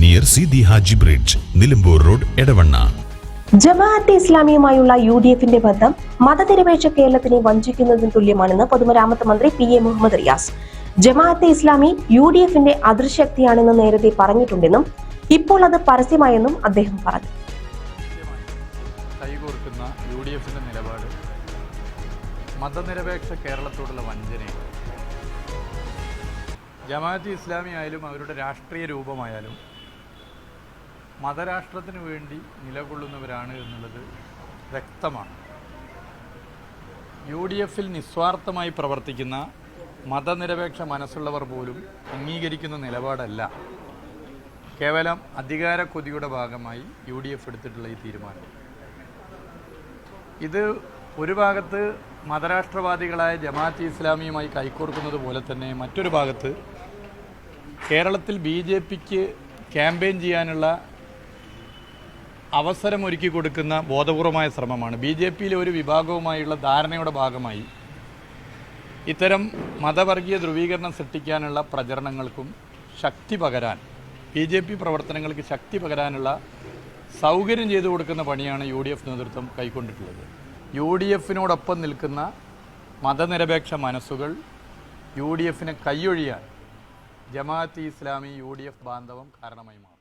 near Sidi Haji bridge Nilambur road Edavanna Jamaate ഇസ്ലാമിയുമായുള്ള U D എഫിന്റെ ബന്ധം മതനിരപേക്ഷ കേരളത്തിനെ വഞ്ചിക്കുന്നതിന് തുല്യമാണെന്ന് പൊതുമരാമത്ത് മന്ത്രി P A Muhammad Riyas. Jamaate Islami U D എഫിന്റെ അതിർശക്തിയാണെന്ന് നേരത്തെ പറഞ്ഞിട്ടുണ്ടെന്നും ഇപ്പോൾ അത് പരസ്യമായെന്നും അദ്ദേഹം പറഞ്ഞു. കൈകോർക്കുന്ന യു ഡി എഫിന്റെ നിലപാട് മതനിരപേക്ഷ കേരളത്തോടുള്ള വഞ്ചനയാണ്. ജമാഅത്ത് ഇസ്ലാമി ആയാലും അവരുടെ രാഷ്ട്രീയ രൂപമായാലും മതരാഷ്ട്രത്തിന് വേണ്ടി നിലകൊള്ളുന്നവരാണ് എന്നുള്ളത് വ്യക്തമാണ്. യു ഡി എഫിൽ നിസ്വാർത്ഥമായി പ്രവർത്തിക്കുന്ന മതനിരപേക്ഷ മനസ്സുള്ളവർ പോലും അംഗീകരിക്കുന്ന നിലപാടല്ല. കേവലം അധികാര കൊതിയുടെ ഭാഗമായി യു ഡി എഫ് എടുത്തിട്ടുള്ള ഈ തീരുമാനം. ഇത് ഒരു ഭാഗത്ത് മതരാഷ്ട്രവാദികളായ ജമാഅത്ത് ഇസ്ലാമിയുമായി കൈകോർക്കുന്നത് പോലെ തന്നെ മറ്റൊരു ഭാഗത്ത് കേരളത്തിൽ ബി ജെ പിക്ക് ക്യാമ്പയിൻ ചെയ്യാനുള്ള അവസരം ഒരുക്കി കൊടുക്കുന്ന ബോധപൂർവമായ ശ്രമമാണ്. ബി ജെ പിയിലെ ഒരു വിഭാഗവുമായുള്ള ധാരണയുടെ ഭാഗമായി ഇത്തരം മതവർഗീയ ധ്രുവീകരണം സൃഷ്ടിക്കാനുള്ള പ്രചരണങ്ങൾക്കും ശക്തി പകരാൻ ബി ജെ പി പ്രവർത്തനങ്ങൾക്ക് ശക്തി പകരാനുള്ള സൗകര്യം ചെയ്തു കൊടുക്കുന്ന പണിയാണ് യു ഡി എഫ് നേതൃത്വം കൈക്കൊണ്ടിട്ടുള്ളത്. യു ഡി എഫിനോടൊപ്പം നിൽക്കുന്ന മതനിരപേക്ഷ മനസ്സുകൾ യു ഡി എഫിനെ കൈയൊഴിയാൻ Jamaat Islami U D F ബാന്ധവം കാരണമായി മാറും.